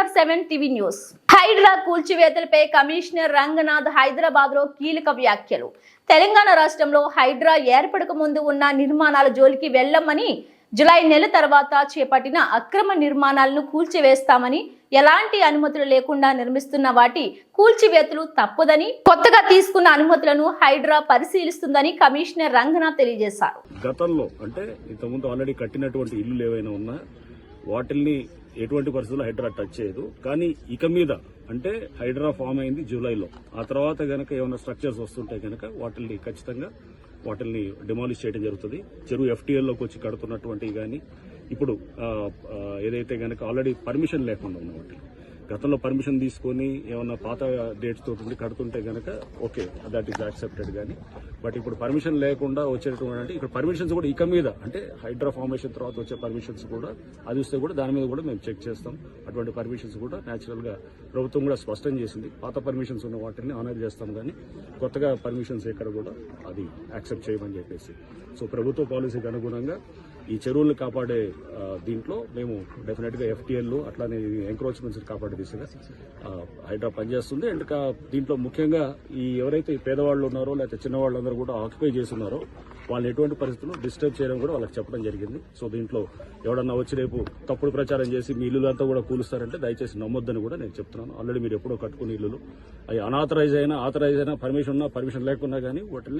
Star seven TV news. Hydraa కూల్చివేతలపై commissioner Ranganath హైదరాబాద్లో కీలక వ్యాఖ్యలు. తెలంగాణ రాష్ట్రంలో హైడ్రా ఏర్పడక ముందు ఉన్న నిర్మాణాల జోలికి వెళ్ళమని జులై నెల తర్వాత చేపట్టిన అక్రమ నిర్మాణాలను కూల్చివేస్తామని ఎలాంటి అనుమతులు లేకుండా నిర్మిస్తున్న వాటి కూల్చివేతలు తప్పదని కొత్తగా తీసుకున్న అనుమతులను హైడ్రా పరిశీలిస్తుందని కమిషనర్ రంగనాథ్ తెలియజేశారు. గతంలో అంటే ఇంతకుముందు ఆల్రెడీ కట్టినటువంటి ఇల్లు ఏవైనా ఉన్నా వాటిల్ని ఎటువంటి పరిస్థితుల్లో హైడ్రా టచ్ చేయదు. కానీ ఇక మీద అంటే హైడ్రా ఫామ్ అయింది జూలైలో. ఆ తర్వాత గనక ఏమైనా స్ట్రక్చర్స్ వస్తుంటే గనక వాటిని ఖచ్చితంగా వాటిల్ని డిమాలిష్ చేయడం జరుగుతుంది. చెరువు ఎఫ్టీఎల్లోకి వచ్చి కడుతున్నటువంటివి కానీ ఇప్పుడు ఏదైతే గనక ఆల్రెడీ పర్మిషన్ లేకుండా ఉన్న వాటిని గతంలో పర్మిషన్ తీసుకొని ఏమన్నా పాత డేట్స్ తోటి కడుతుంటే కనుక ఓకే దట్ ఈస్ యాక్సెప్టెడ్ కానీ బట్ ఇప్పుడు పర్మిషన్ లేకుండా వచ్చేటటువంటి అంటే ఇక్కడ పర్మిషన్స్ కూడా ఇక మీద అంటే హైడ్రా ఫార్మేషన్ తర్వాత వచ్చే పర్మిషన్స్ కూడా అది వస్తే కూడా దాని మీద కూడా మేము చెక్ చేస్తాం. అటువంటి పర్మిషన్స్ కూడా న్యాచురల్గా ప్రభుత్వం కూడా స్పష్టం చేసింది. పాత పర్మిషన్స్ ఉన్న వాటిని ఆనర్ చేస్తాం కానీ కొత్తగా పర్మిషన్స్ ఎక్కడ కూడా అది యాక్సెప్ట్ చేయమని చెప్పేసి. సో ప్రభుత్వ పాలసీకి అనుగుణంగా ఈ చెరువుల్ని కాపాడే దీంట్లో మేము డెఫినెట్గా ఎఫ్టీఎల్ అట్లానే ఎంక్రోచ్మెంట్స్ కాపాడే దిశగా హైడ్రా పనిచేస్తుంది. అండ్ దీంట్లో ముఖ్యంగా ఈ ఎవరైతే ఈ పేదవాళ్ళు ఉన్నారో లేకపోతే చిన్నవాళ్ళందరూ కూడా ఆక్యుపై చేస్తున్నారో వాళ్ళని ఎటువంటి పరిస్థితుల్లో డిస్టర్బ్ చేయడం కూడా వాళ్ళకి చెప్పడం జరిగింది. సో దీంట్లో ఎవడన్నా వచ్చి రేపు తప్పుడు ప్రచారం చేసి మీ ఇల్లులంతా కూడా కూలుస్తారంటే దయచేసి నమ్మొద్దని కూడా నేను చెప్తున్నాను. ఆల్రెడీ మీరు ఎప్పుడో కట్టుకునే ఇల్లులు. అవి అనాథరైజ్ అయినా ఆథరైజ్ అయినా పర్మిషన్ ఉన్నా పర్మిషన్ లేకున్నా కానీ వాటిని